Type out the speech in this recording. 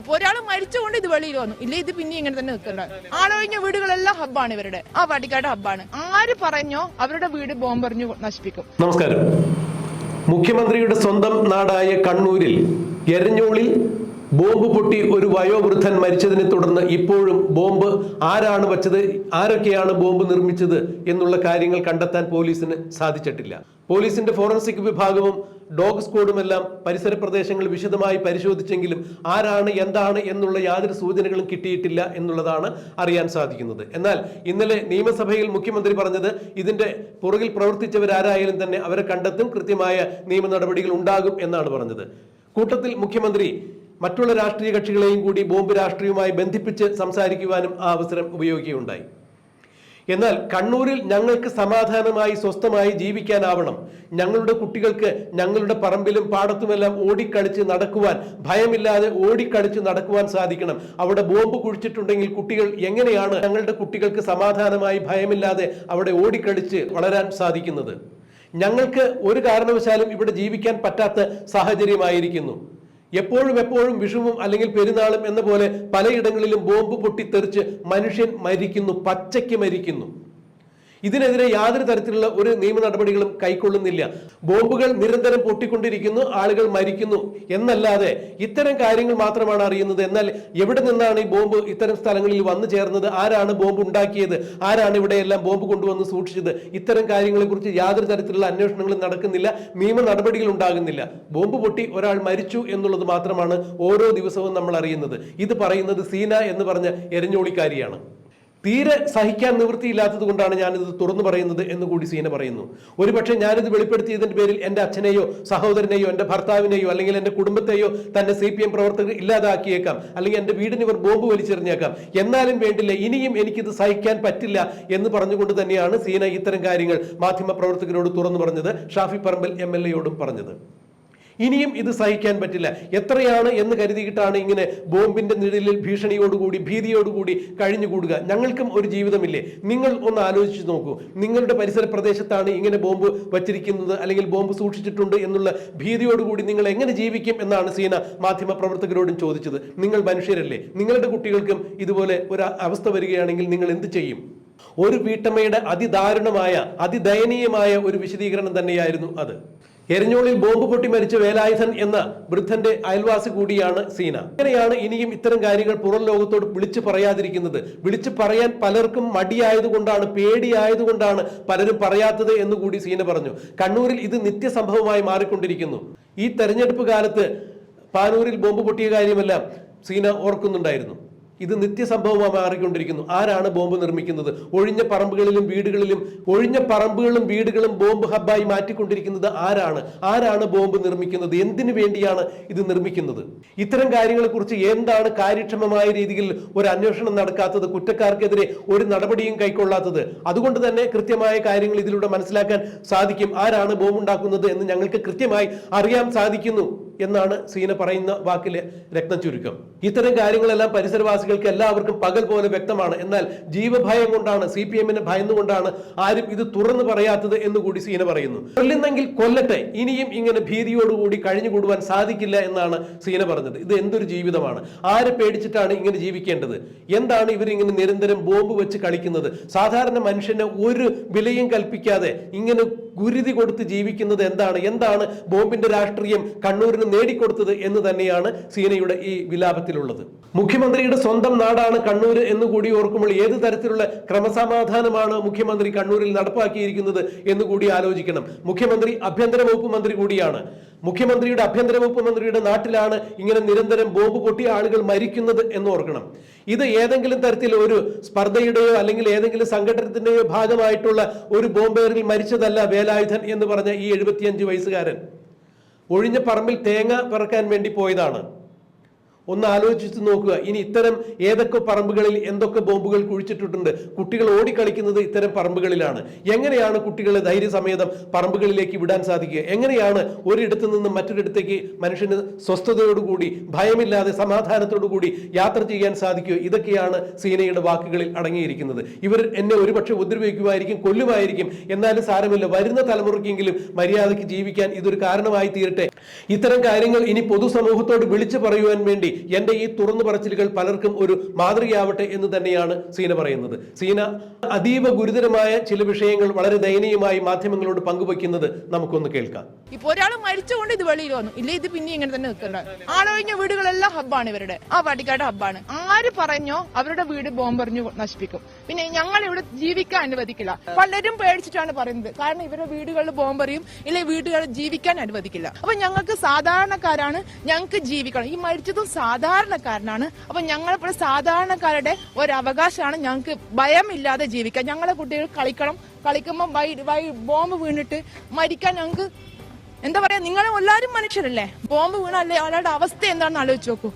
ഇപ്പൊ ഒരാൾ മരിച്ചുകൊണ്ട് ഇത് വെളിയിൽ വന്നു. ഇല്ല ഇത് പിന്നെ ഇങ്ങനെ തന്നെ നിൽക്കണ്ട. ആളൊഴിഞ്ഞ വീടുകളെല്ലാം ഹബ്ബാണ് ഇവരുടെ. ആ പാട്ടിക്കാട് ഹബ്ബാണ്. ആര് പറഞ്ഞോ അവരുടെ വീട് ബോംബെറിഞ്ഞു നശിപ്പിക്കും. നമസ്കാരം. മുഖ്യമന്ത്രിയുടെ സ്വന്തം നാടായ കണ്ണൂരിൽ എരഞ്ഞോളിൽ ബോംബ് പൊട്ടി ഒരു വയോവൃദ്ധൻ മരിച്ചതിനെ തുടർന്ന് ഇപ്പോഴും ബോംബ് ആരാണ് വച്ചത് ആരൊക്കെയാണ് ബോംബ് നിർമ്മിച്ചത് എന്നുള്ള കാര്യങ്ങൾ കണ്ടെത്താൻ പോലീസിന് സാധിച്ചിട്ടില്ല. പോലീസിന്റെ ഫോറൻസിക് വിഭാഗവും ഡോഗ് സ്ക്വാഡുമെല്ലാം പരിസര പ്രദേശങ്ങൾ വിശദമായി പരിശോധിച്ചെങ്കിലും ആരാണ് എന്താണ് എന്നുള്ള യാതൊരു സൂചനകളും കിട്ടിയിട്ടില്ല എന്നുള്ളതാണ് അറിയാൻ സാധിക്കുന്നത്. എന്നാൽ ഇന്നലെ നിയമസഭയിൽ മുഖ്യമന്ത്രി പറഞ്ഞത് ഇതിന്റെ പുറകിൽ പ്രവർത്തിച്ചവരാരായാലും തന്നെ അവരെ കണ്ടെത്തും കൃത്യമായ നിയമ നടപടികൾ ഉണ്ടാകും എന്നാണ് പറഞ്ഞത്. കൂട്ടത്തിൽ മുഖ്യമന്ത്രി മറ്റുള്ള രാഷ്ട്രീയ കക്ഷികളെയും കൂടി ബോംബ് രാഷ്ട്രീയവുമായി ബന്ധിപ്പിച്ച് സംസാരിക്കുവാനും ആ അവസരം ഉപയോഗിക്കുകയുണ്ടായി. എന്നാൽ കണ്ണൂരിൽ ഞങ്ങൾക്ക് സമാധാനമായി സ്വസ്ഥമായി ജീവിക്കാനാവണം. ഞങ്ങളുടെ കുട്ടികൾക്ക് ഞങ്ങളുടെ പറമ്പിലും പാടത്തുമെല്ലാം ഓടിക്കളിച്ച് നടക്കുവാൻ ഭയമില്ലാതെ ഓടിക്കളിച്ച് നടക്കുവാൻ സാധിക്കണം. അവിടെ ബോംബ് കുഴിച്ചിട്ടുണ്ടെങ്കിൽ കുട്ടികൾ എങ്ങനെയാണ് ഞങ്ങളുടെ കുട്ടികൾക്ക് സമാധാനമായി ഭയമില്ലാതെ അവിടെ ഓടിക്കളിച്ച് വളരാൻ സാധിക്കുന്നത്? ഞങ്ങൾക്ക് ഒരു കാരണവശാലും ഇവിടെ ജീവിക്കാൻ പറ്റാത്ത സാഹചര്യമായിരിക്കുന്നു. എപ്പോഴും എപ്പോഴും വിഷുവും അല്ലെങ്കിൽ പെരുന്നാളും എന്ന പോലെ പലയിടങ്ങളിലും ബോംബ് പൊട്ടിത്തെറിച്ച് മനുഷ്യൻ മരിക്കുന്നു പച്ചയ്ക്ക് മരിക്കുന്നു. ഇതിനെതിരെ യാതൊരു തരത്തിലുള്ള ഒരു നിയമ നടപടികളും കൈക്കൊള്ളുന്നില്ല. ബോംബുകൾ നിരന്തരം പൊട്ടിക്കൊണ്ടിരിക്കുന്നു ആളുകൾ മരിക്കുന്നു എന്നല്ലാതെ ഇത്തരം കാര്യങ്ങൾ മാത്രമാണ് അറിയുന്നത്. എന്നാൽ എവിടെ നിന്നാണ് ഈ ബോംബ് ഇത്തരം സ്ഥലങ്ങളിൽ വന്നു ചേർന്നത്? ആരാണ് ബോംബ് ഉണ്ടാക്കിയത്? ആരാണ് ഇവിടെയെല്ലാം ബോംബ് കൊണ്ടുവന്ന് സൂക്ഷിച്ചത്? ഇത്തരം കാര്യങ്ങളെക്കുറിച്ച് യാതൊരു തരത്തിലുള്ള അന്വേഷണങ്ങളും നടക്കുന്നില്ല നിയമ നടപടികൾ ഉണ്ടാകുന്നില്ല. ബോംബ് പൊട്ടി ഒരാൾ മരിച്ചു എന്നുള്ളത് മാത്രമാണ് ഓരോ ദിവസവും നമ്മൾ അറിയുന്നത്. ഇത് പറയുന്നത് സീന എന്ന് പറഞ്ഞ എരഞ്ഞോളിക്കാരിയാണ്. തീരെ സഹിക്കാൻ നിവൃത്തിയില്ലാത്തത് കൊണ്ടാണ് ഞാനിത് തുറന്നു പറയുന്നത് എന്ന് കൂടി സീന പറയുന്നു. ഒരുപക്ഷെ ഞാനിത് വെളിപ്പെടുത്തിയതിന്റെ പേരിൽ എന്റെ അച്ഛനെയോ സഹോദരനെയോ എന്റെ ഭർത്താവിനെയോ അല്ലെങ്കിൽ എന്റെ കുടുംബത്തെയോ തന്നെ സി പി എം പ്രവർത്തകർ ഇല്ലാതാക്കിയേക്കാം. അല്ലെങ്കിൽ എന്റെ വീടിന് ഇവർ ബോംബ് വലിച്ചെറിഞ്ഞേക്കാം. എന്നാലും വേണ്ടില്ല ഇനിയും എനിക്കിത് സഹിക്കാൻ പറ്റില്ല എന്ന് പറഞ്ഞുകൊണ്ട് തന്നെയാണ് സീന ഇത്തരം കാര്യങ്ങൾ മാധ്യമ പ്രവർത്തകരോട് തുറന്നു പറഞ്ഞത് ഷാഫി പറമ്പൽ എം എൽ എയോടും പറഞ്ഞത്. ഇനിയും ഇത് സഹിക്കാൻ പറ്റില്ല. എത്രയാണ് എന്ന് കരുതിയിട്ടാണ് ഇങ്ങനെ ബോംബിന്റെ നിഴലിൽ ഭീഷണിയോടുകൂടി ഭീതിയോടുകൂടി കഴിഞ്ഞുകൂടുക. ഞങ്ങൾക്കും ഒരു ജീവിതമില്ലേ? നിങ്ങൾ ഒന്ന് ആലോചിച്ച് നോക്കൂ. നിങ്ങളുടെ പരിസര പ്രദേശത്താണ് ഇങ്ങനെ ബോംബ് വച്ചിരിക്കുന്നത് അല്ലെങ്കിൽ ബോംബ് സൂക്ഷിച്ചിട്ടുണ്ട് എന്നുള്ള ഭീതിയോടുകൂടി നിങ്ങൾ എങ്ങനെ ജീവിക്കും എന്നാണ് സീന മാധ്യമ പ്രവർത്തകരോടും ചോദിച്ചത്. നിങ്ങൾ മനുഷ്യരല്ലേ? നിങ്ങളുടെ കുട്ടികൾക്കും ഇതുപോലെ ഒരു അവസ്ഥ വരികയാണെങ്കിൽ നിങ്ങൾ എന്ത് ചെയ്യും? ഒരു വീട്ടമ്മയുടെ അതിദാരുണമായ അതിദയനീയമായ ഒരു വിശദീകരണം തന്നെയായിരുന്നു അത്. എരഞ്ഞോളിൽ ബോംബ് പൊട്ടി മരിച്ച വേലായുധൻ എന്ന വൃദ്ധന്റെ അയൽവാസി കൂടിയാണ് സീന. അങ്ങനെയാണ് ഇനിയും ഇത്തരം കാര്യങ്ങൾ പുറം ലോകത്തോട് വിളിച്ചു പറയാതിരിക്കുന്നത്. വിളിച്ചു പറയാൻ പലർക്കും മടിയായതുകൊണ്ടാണ് പേടിയായതുകൊണ്ടാണ് പലരും പറയാത്തത് എന്ന് കൂടി സീന പറഞ്ഞു. കണ്ണൂരിൽ ഇത് നിത്യസംഭവമായി മാറിക്കൊണ്ടിരിക്കുന്നു. ഈ തെരഞ്ഞെടുപ്പ് കാലത്ത് പാനൂരിൽ ബോംബ് പൊട്ടിയ കാര്യമെല്ലാം സീന ഓർക്കുന്നുണ്ടായിരുന്നു. ഇത് നിത്യസംഭവമായി മാറിക്കൊണ്ടിരിക്കുന്നു. ആരാണ് ബോംബ് നിർമ്മിക്കുന്നത്? ഒഴിഞ്ഞ പറമ്പുകളിലും വീടുകളിലും ഒഴിഞ്ഞ പറമ്പുകളും വീടുകളും ബോംബ് ഹബ്ബായി മാറ്റിക്കൊണ്ടിരിക്കുന്നത് ആരാണ്? ആരാണ് ബോംബ് നിർമ്മിക്കുന്നത്? എന്തിനു വേണ്ടിയാണ് ഇത് നിർമ്മിക്കുന്നത്? ഇത്തരം കാര്യങ്ങളെക്കുറിച്ച് എന്താണ് കാര്യക്ഷമമായ രീതിയിൽ ഒരു അന്വേഷണം നടക്കാത്തത്? കുറ്റക്കാർക്കെതിരെ ഒരു നടപടിയും കൈക്കൊള്ളാത്തത്? അതുകൊണ്ട് തന്നെ കൃത്യമായ കാര്യങ്ങൾ ഇതിലൂടെ മനസ്സിലാക്കാൻ സാധിക്കും. ആരാണ് ബോംബ് ഉണ്ടാക്കുന്നത് എന്ന് ഞങ്ങൾക്ക് കൃത്യമായി അറിയാൻ സാധിക്കുന്നു. എന്നാണ് സീന പറയുന്ന വാക്കിലെ രക്തം ചുരുക്കം. ഇത്തരം കാര്യങ്ങളെല്ലാം പരിസരവാസികൾക്ക് എല്ലാവർക്കും പകൽ പോലെ വ്യക്തമാണ്. എന്നാൽ ജീവഭയം കൊണ്ടാണ് സി പി എമ്മിനെ ഭയന്നുകൊണ്ടാണ് ആരും ഇത് തുറന്നു പറയാത്തത് എന്ന് കൂടി സീന പറയുന്നു. കൊല്ലുന്നെങ്കിൽ കൊല്ലട്ടെ ഇനിയും ഇങ്ങനെ ഭീതിയോടുകൂടി കഴിഞ്ഞുകൂടുവാൻ സാധിക്കില്ല എന്നാണ് സീന പറഞ്ഞത്. ഇത് എന്തൊരു ജീവിതമാണ്. ആരെ പേടിച്ചിട്ടാണ് ഇങ്ങനെ ജീവിക്കേണ്ടത്? എന്താണ് ഇവരിങ്ങനെ നിരന്തരം ബോംബ് വെച്ച് കളിക്കുന്നത്? സാധാരണ മനുഷ്യന് ഒരു വിലയും കൽപ്പിക്കാതെ ഇങ്ങനെ ഗുരുതി കൊടുത്ത് ജീവിക്കുന്നത് എന്താണ്? എന്താണ് ബോംബിന്റെ രാഷ്ട്രീയം കണ്ണൂരിന് നേടിക്കൊടുത്തത് എന്ന് തന്നെയാണ് സീനയുടെ ഈ വിലാപത്തിലുള്ളത്. മുഖ്യമന്ത്രിയുടെ സ്വന്തം നാടാണ് കണ്ണൂർ എന്ന് കൂടി ഓർക്കുമ്പോൾ ഏത് തരത്തിലുള്ള ക്രമസമാധാനമാണ് മുഖ്യമന്ത്രി കണ്ണൂരിൽ നടപ്പാക്കിയിരിക്കുന്നത് എന്ന് കൂടി ആലോചിക്കണം. മുഖ്യമന്ത്രി ആഭ്യന്തര വകുപ്പ് മന്ത്രി കൂടിയാണ്. മുഖ്യമന്ത്രിയുടെ ആഭ്യന്തര വകുപ്പ് മന്ത്രിയുടെ നാട്ടിലാണ് ഇങ്ങനെ നിരന്തരം ബോംബ് പൊട്ടിയ ആളുകൾ മരിക്കുന്നത് എന്ന് ഓർക്കണം. ഇത് ഏതെങ്കിലും തരത്തിൽ ഒരു സ്പർദ്ധയുടെയോ അല്ലെങ്കിൽ ഏതെങ്കിലും സംഘടനത്തിന്റെയോ ഭാഗമായിട്ടുള്ള ഒരു ബോംബേറിൽ മരിച്ചതല്ല വേലായുധൻ എന്ന് പറഞ്ഞ ഈ എഴുപത്തിയഞ്ച് വയസ്സുകാരൻ. ഒഴിഞ്ഞ പറമ്പിൽ തേങ്ങ പിറക്കാൻ വേണ്ടി പോയതാണ്. ഒന്ന് ആലോചിച്ച് നോക്കുക. ഇനി ഇത്തരം ഏതൊക്കെ പറമ്പുകളിൽ എന്തൊക്കെ ബോംബുകൾ കുഴിച്ചിട്ടിട്ടുണ്ട്? കുട്ടികൾ ഓടിക്കളിക്കുന്നത് ഇത്തരം പറമ്പുകളിലാണ്. എങ്ങനെയാണ് കുട്ടികളെ ധൈര്യസമേതം പറമ്പുകളിലേക്ക് വിടാൻ സാധിക്കുക? എങ്ങനെയാണ് ഒരിടത്തു നിന്ന് മറ്റൊരിടത്തേക്ക് മനുഷ്യന് സ്വസ്ഥതയോടുകൂടി ഭയമില്ലാതെ സമാധാനത്തോടുകൂടി യാത്ര ചെയ്യാൻ സാധിക്കുക? ഇതൊക്കെയാണ് സീനയുടെ വാക്കുകളിൽ അടങ്ങിയിരിക്കുന്നത്. ഇവർ എന്നെ ഒരുപക്ഷെ ഉപദ്രവിക്കുമായിരിക്കും കൊല്ലുമായിരിക്കും. എന്നാലും സാരമില്ല. വരുന്ന തലമുറയ്ക്കെങ്കിലും മര്യാദയ്ക്ക് ജീവിക്കാൻ ഇതൊരു കാരണമായി തീരട്ടെ. ഇത്തരം കാര്യങ്ങൾ ഇനി പൊതുസമൂഹത്തോട് വിളിച്ചു പറയുവാൻ വേണ്ടി എന്റെ ഈ തുറന്നു പറച്ചിലുകൾ പലർക്കും ഒരു മാതൃകയാവട്ടെ എന്ന് തന്നെയാണ് സീന പറയുന്നത്. സീന അതീവ ഗുരുതരമായ ചില വിഷയങ്ങൾ വളരെ ദയനീയമായി മാധ്യമങ്ങളോട് പങ്കുവയ്ക്കുന്നത് നമുക്കൊന്ന് കേൾക്കാം. ഇപ്പൊ ഒരാൾ മരിച്ചുകൊണ്ട് ഇത് വെളിയിൽ വന്നു. ഇല്ല ഇത് പിന്നെ ഇങ്ങനെ തന്നെ നിൽക്കണ്ട. ആളൊഴിഞ്ഞ വീടുകളെല്ലാം ഹബ്ബാണ് ഇവരുടെ. ആ പാട്ടിക്കാട് ഹബ്ബാണ്. ആര് പറഞ്ഞോ അവരുടെ വീട് ബോംബെറിഞ്ഞു നശിപ്പിക്കും. പിന്നെ ഞങ്ങൾ ഇവിടെ ജീവിക്കാൻ അനുവദിക്കില്ല. പലരും പേടിച്ചിട്ടാണ് പറയുന്നത്. കാരണം ഇവരുടെ വീടുകളിൽ ബോംബറിയും ഇല്ലെ വീടുകളിൽ ജീവിക്കാൻ അനുവദിക്കില്ല. അപ്പൊ ഞങ്ങൾക്ക് സാധാരണക്കാരാണ് ഞങ്ങൾക്ക് ജീവിക്കണം. ഈ മരിച്ചതും സാധാരണക്കാരനാണ്. അപ്പൊ ഞങ്ങളിപ്പോൾ സാധാരണക്കാരുടെ ഒരവകാശമാണ് ഞങ്ങൾക്ക് ഭയമില്ലാതെ ജീവിക്കാൻ. ഞങ്ങളെ കുട്ടികൾ കളിക്കണം. കളിക്കുമ്പോൾ വൈ വൈ ബോംബ് വീണിട്ട് മരിക്കാൻ ഞങ്ങൾക്ക് എന്താ പറയാ നിങ്ങളും എല്ലാവരും മനുഷ്യരല്ലേ? ബോംബ് വീണല്ലേ ഒരാളുടെ അവസ്ഥ എന്താണെന്ന് ആലോചിച്ച് നോക്കൂ.